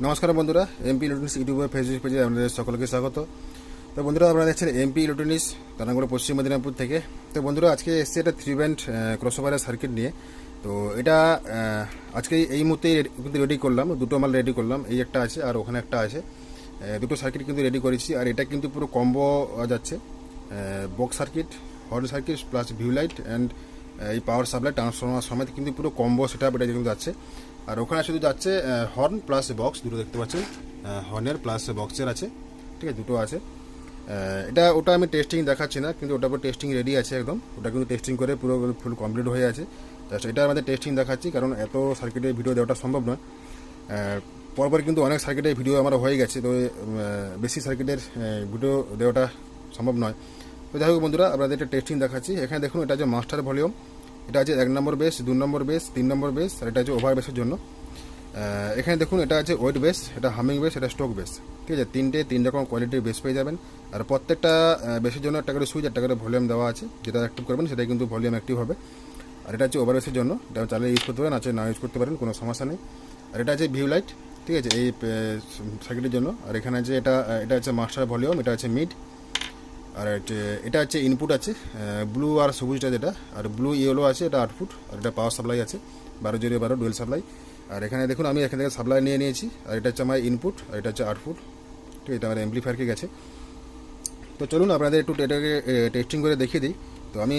নমস্কার বন্ধুরা MP electronics ইউটিউবে ফেসবুক পেজে আপনাদের সকলকে স্বাগত। তো বন্ধুরা, আপনারা দেখছেন এমপি ইলেকট্রনিক্স তারাগুলো পশ্চিম মেদিনীপুর থেকে। তো বন্ধুরা, আজকে এসছে একটা থ্রি ব্যান্ড ক্রসওভারের সার্কিট নিয়ে। তো এটা আজকে এই মুহূর্তেই রেডি- কিন্তু রেডি করলাম, দুটো মাল রেডি করলাম, এই একটা আছে আর ওখানে একটা আছে। দুটো সার্কিট কিন্তু রেডি করেছি আর এটা কিন্তু পুরো কম্বো যাচ্ছে। Box circuit horn circuit plus VU light and এই পাওয়ার সাপ্লাই ট্রান্সফর্মার সমেত কিন্তু পুরো কম্বো সেটা এটা কিন্তু যাচ্ছে। আর ওখানে শুধু যাচ্ছে হর্ন প্লাস বক্স দুটো দেখতে পাচ্ছেন। হর্নের প্লাস বক্সের আছে, ঠিক আছে, দুটো আছে। এটা, ওটা আমি টেস্টিং দেখাচ্ছি না, কিন্তু ওটার উপর টেস্টিং রেডি আছে একদম। ওটা কিন্তু টেস্টিং করে পুরো ফুল কমপ্লিট হয়ে আছে। জাস্ট এটা আমাদের টেস্টিং দেখাচ্ছি, কারণ এত সার্কিটের ভিডিও দেওয়াটা সম্ভব নয়। পরপর কিন্তু অনেক সার্কিটের ভিডিও আমার হয়ে গেছে তো বেশি সার্কিটের ভিডিও দেওয়াটা সম্ভব নয়। তো যাই হোক বন্ধুরা, আপনাদের একটা টেস্টিং দেখাচ্ছি। এখানে দেখুন, এটা যে মাস্টার ভলিউম এটা আছে এক নম্বর বেস দু নম্বর বেস তিন নম্বর বেস আর এটা আছে ওভার বেসের জন্য। এখানে দেখুন, এটা আছে ওয়েট বেস এটা হামিং বেস এটা স্টোক বেস ঠিক আছে, তিনটে, তিন রকম কোয়ালিটির বেস পেয়ে যাবেন। আর প্রত্যেকটা বেসের জন্য একটা করে সুইচ একটা করে ভলিউম দেওয়া আছে, যেটা অ্যাক্টিভ করবেন, সেটাই কিন্তু ভলিউম অ্যাক্টিভ হবে। আর এটা হচ্ছে ওভার বেসের জন্য, এটা চালিয়ে ইউজ করতে পারেন, আছে, না ইউজ করতে পারেন, কোনো সমস্যা নেই। আর এটা আছে ভিউ লাইট ঠিক আছে, এই সার্কিটের জন্য। আর এখানে আছে এটা এটা হচ্ছে মাস্টার ভলিউম এটা হচ্ছে মিড আর এটা- হচ্ছে ইনপুট আছে ব্লু আর সবুজটা যেটা, আর ব্লু ইয়েলো আছে, এটা আউটপুট আর এটা পাওয়ার সাপ্লাই আছে, বারো জিরো বারো ডুয়েল সাপ্লাই আর এখানে দেখুন, আমি এখান থেকে সাপ্লাই নিয়ে নিয়েছি, আর এটা হচ্ছে আমার ইনপুট আর এটা হচ্ছে আউটপুট ঠিক আছে এটা আমার এমপ্লিফায়ারকে গেছে। তো চলুন, আপনাদের একটু এটাকে টেস্টিং করে দেখিয়ে দিই। তো আমি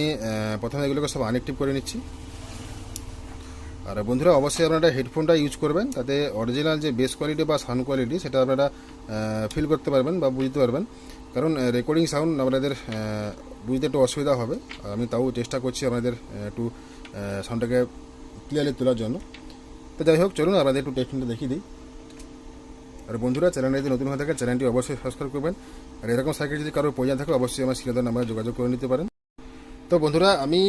প্রথমে এগুলোকে সব আনএক্টিভ করে নিচ্ছি। আর বন্ধুরা, অবশ্যই আপনারা হেডফোনটা ইউজ করবেন, তাতে অরিজিনাল যে বেস কোয়ালিটি বা সাউন্ড কোয়ালিটি সেটা আপনারা ফিল করতে পারবেন বা বুঝতে পারবেন। কারণ রেকর্ডিং সাউন্ড আপনাদের বুঝতে একটু অসুবিধা হবে। আর আমি তাও চেষ্টা করছি আপনাদের একটু সাউন্ডটাকে ক্লিয়ারলি তোলার জন্য। তো যাই হোক, চলুন আপনাদের একটু টেস্টিংটা দেখিয়ে দিই। আর বন্ধুরা চ্যানেলটা যদি নতুন হয়ে থাকে চ্যানেলটি অবশ্যই সাবস্ক্রাইব করবেন। আর এরকম সাইকেল যদি কারোর প্রয়োজন থাকে, অবশ্যই আমার সিলেদার নাম্বারে যোগাযোগ করে নিতে পারেন। তো বন্ধুরা, আমি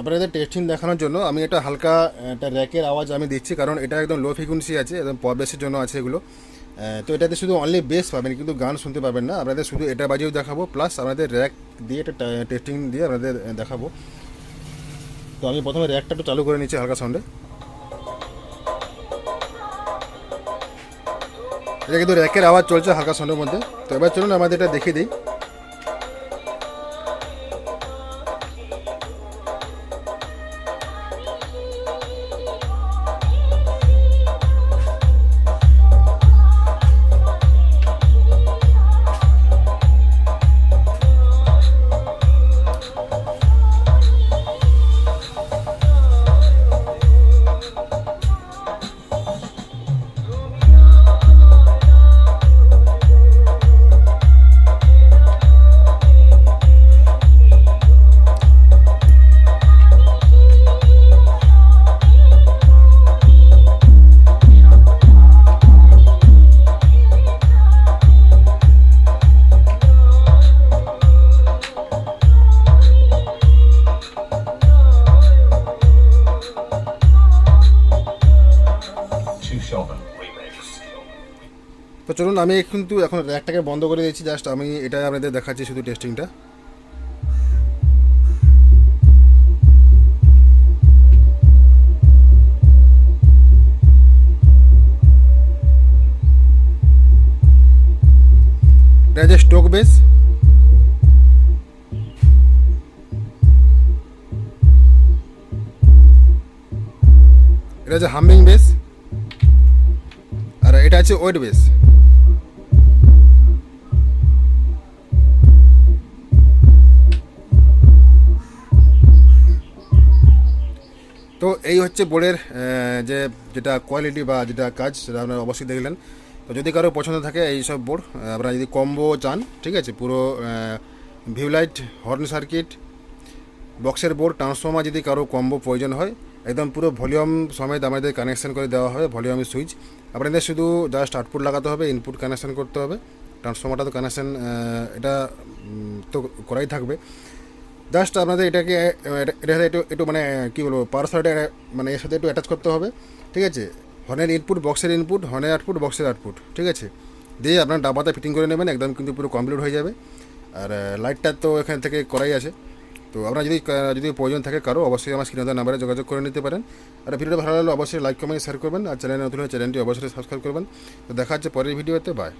আপনাদের টেস্টিং দেখানোর জন্য আমি একটা হালকা একটা র্যাকের আওয়াজ আমি দিচ্ছি। কারণ এটা একদম লো ফ্রিকুয়েন্সি আছে, একদম পপ বেসের জন্য আছে এগুলো। তো এটাতে শুধু অনলি বেস পাবেন, কিন্তু গান শুনতে পাবেন না। আপনাদের শুধু এটা বাজিয়েও দেখাবো প্লাস আপনাদের র্যাক দিয়ে একটা টেস্টিং দিয়ে আপনাদের দেখাবো। তো আমি প্রথমে র্যাকটা একটু চালু করে নিচ্ছি হালকা সাউন্ডে এটা কিন্তু র্যাকের আওয়াজ চলছে হালকা সাউন্ডের মধ্যে। তো এবার চলুন, আমাদের এটা দেখিয়ে দিই। তো চলুন, আমি কিন্তু এখন র্যাকটাকে বন্ধ করে দিয়েছি, জাস্ট আমি এটা আপনাদের দেখাচ্ছি শুধু টেস্টিংটা এটা যে স্টোক বেস এটা যে হামিং বেস এটা আছে ওয়েট বেস। তো এই হচ্ছে বোর্ডের যে যেটা কোয়ালিটি বা যেটা কাজ, সেটা আপনারা অবশ্যই দেখলেন তো যদি কারও পছন্দ থাকে এই সব বোর্ড আপনারা যদি কম্বো চান, ঠিক আছে, পুরো ভিউলাইট হর্ন সার্কিট বক্সের বোর্ড ট্রান্সফর্মার যদি কারও কম্বো প্রয়োজন হয় একদম পুরো ভলিউম সমেত আমাদের কানেকশন করে দেওয়া হবে ভলিউমের সুইচ আপনাদের শুধু জাস্ট আউটপুট লাগাতে হবে ইনপুট কানেকশন করতে হবে। ট্রান্সফর্মারটা তো কানেকশন এটা তো করাই থাকবে। জাস্ট আপনাদের এটাকে এটা- সাথে একটু একটু মানে কী বলব পাওয়ার সাইডে মানে এর সাথে একটু অ্যাটাচ করতে হবে, ঠিক আছে? হর্নের ইনপুট বক্সের ইনপুট হর্নের আউটপুট বক্সের আউটপুট ঠিক আছে? দিয়ে আপনার ডাবাতে ফিটিং করে নেবেন, একদম কিন্তু পুরো কমপ্লিট হয়ে যাবে। আর লাইটটা তো এখান থেকে করাই আছে। তো আপনার যদি যদি প্রয়োজন থাকে কারও, অবশ্যই আমার স্ক্রিনে নাম্বারে যোগাযোগ করে নিতে পারেন। আর ভিডিওটা ভালো লাগলে অবশ্যই লাইক, কমেন্ট শেয়ার করবেন। আর চ্যানেল নতুন চ্যানেলটি অবশ্যই সাবস্ক্রাইব করবেন। তো দেখা হচ্ছে পরের ভিডিওতে। বাই